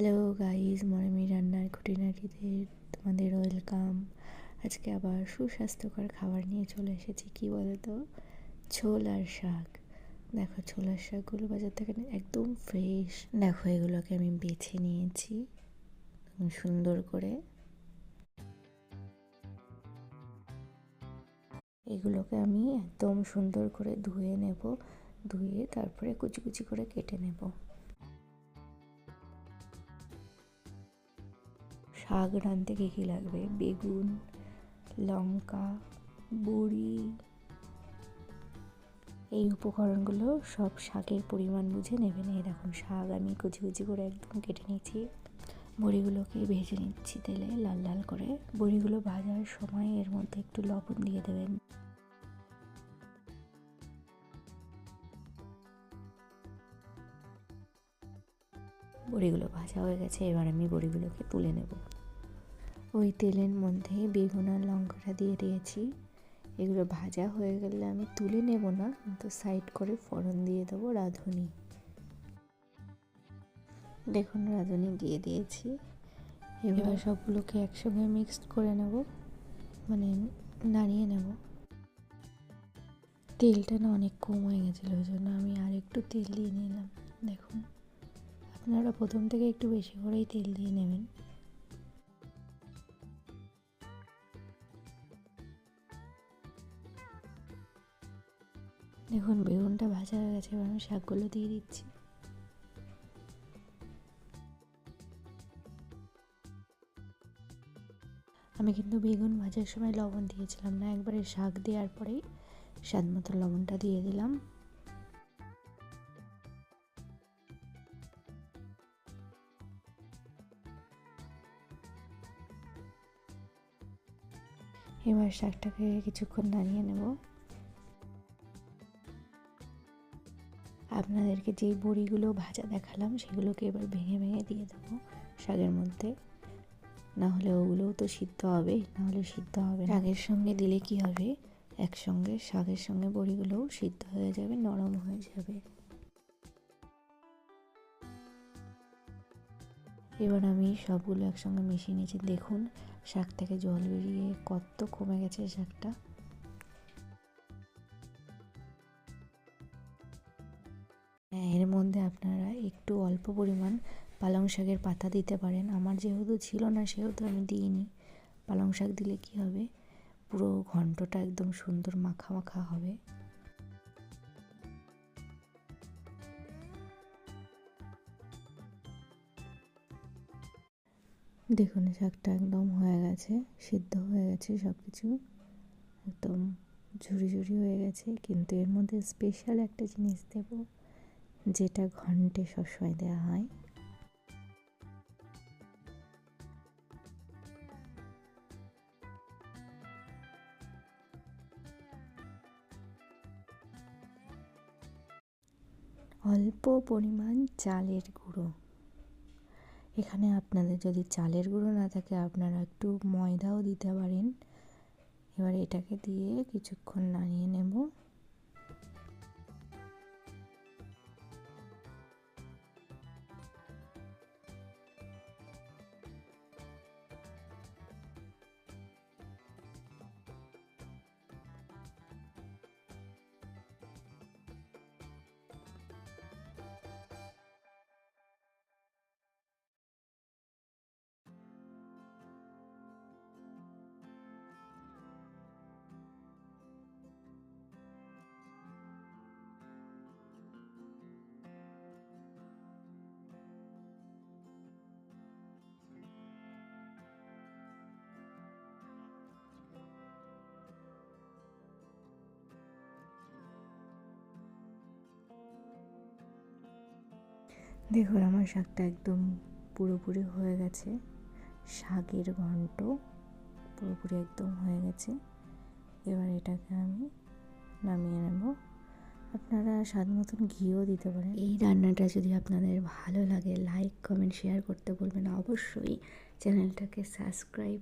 Hello guys মরমি রান্নার খুঁটিনাটিতে তোমাদের welcome আজকে আবার সুস্বাস্থ্যকর খাবার নিয়ে চলে এসেছি। কি বলতো? ছোলার শাক। দেখো, ছোলার শাকগুলো বাজার থেকে একদম ফ্রেশ দেখো, এগুলোকে আমি বেছে নিয়েছি। সুন্দর করে। এগুলোকে আমি একদম সুন্দর করে ধুয়ে নেব। ধুয়ে তারপরে কুচি কুচি করে কেটে নেব। শাক রাঁধতে কী কী লাগবে? বেগুন, লঙ্কা, বড়ি। এই উপকরণগুলো সব শাকের পরিমাণ বুঝে নেবেন এই দেখুন, শাক আমি কুচি কুচি করে একদম কেটে নিয়েছি বড়িগুলোকে ভেজে নিচ্ছি তেলে লাল লাল করে। বড়িগুলো ভাজার সময় এর মধ্যে একটু লবণ দিয়ে দেবেন। বড়িগুলো ভাজা হয়ে গেছে, এবার আমি বড়িগুলোকে তুলে নেব। ওই তেলের মধ্যে বেগুন আর লঙ্কাটা দিয়ে দিয়েছি। এগুলো ভাজা হয়ে গেলে আমি তুলে নেব না কিন্তু সাইড করে ফোড়ন দিয়ে দেবো রাঁধুনি। দেখুন রাঁধুনি দিয়ে দিয়েছি। এবার সবগুলোকে একসঙ্গে মিক্সড করে নেব মানে নাড়িয়ে নেব। তেলটা না অনেক কম হয়ে গেছিল ওই জন্য আমি আর একটু তেল দিয়ে নিলাম। দেখুন আপনারা প্রথম থেকে একটু বেশি করেই তেল দিয়ে নেবেন। দেখুন, বেগুনটা ভাজা হয়ে গেছে, এবার আমি শাকগুলো দিয়ে দিচ্ছি। আমি কিন্তু বেগুন ভাজার সময় লবণ দিয়েছিলাম না, একবারে শাক দেওয়ার পরেই স্বাদ মতো লবণটা দিয়ে দিলাম। এবার শাকটাকে কিছুক্ষণ দাঁড়িয়ে নেব। আপনাদেরকে যেই বড়িগুলো ভাজা দেখালাম, সেগুলোকে এবার ভেঙে ভেঙে দিয়ে দেবো শাকের মধ্যে। না হলে ওগুলোও তো সিদ্ধ হবে, না হলে সিদ্ধ হবে শাকের সঙ্গে দিলে কি হবে? একসঙ্গে, শাকের সঙ্গে বড়িগুলোও সিদ্ধ হয়ে যাবে, নরম হয়ে যাবে। এবার আমি সবগুলো একসঙ্গে মিশিয়ে নিয়েছি। দেখুন শাক থেকে জল বেরিয়ে কত কমে গেছে শাকটা। এর মধ্যে আপনারা একটু অল্প পরিমাণ পালং শাকের পাতা দিতে পারেন। আমার যেহেতু ছিল না, সেহেতু আমি দিইনি। পালং শাক দিলে কি হবে? পুরো ঘন্টটা একদম সুন্দর মাখা মাখা হবে। দেখুন, শাকটা একদম হয়ে গেছে, সিদ্ধ হয়ে গেছে সব কিছু একদম ঝুড়ি ঝুড়ি হয়ে গেছে, কিন্তু এর মধ্যে স্পেশাল একটা জিনিস দেব। যেটা ঘন্টে সবসময় দেওয়া হয়। অল্প পরিমাণ চালের গুঁড়ো। এখানে আপনাদের যদি চালের গুঁড়ো না থাকে, আপনারা একটু ময়দাও দিতে পারেন। এবার এটাকে দিয়ে কিছুক্ষণ নাড়িয়ে নেব। দেখুন, আমার শাকটা একদম পুরোপুরি হয়ে গেছে। শাকের ঘন্ট পুরোপুরি একদম হয়ে গেছে। এবার এটাকে আমি নামিয়ে নেব। আপনারা স্বাদ মতন ঘিও দিতে পারেন। এই রান্নাটা যদি আপনাদের ভালো লাগে, লাইক, কমেন্ট, শেয়ার করতে বলবেন অবশ্যই চ্যানেলটাকে সাবস্ক্রাইব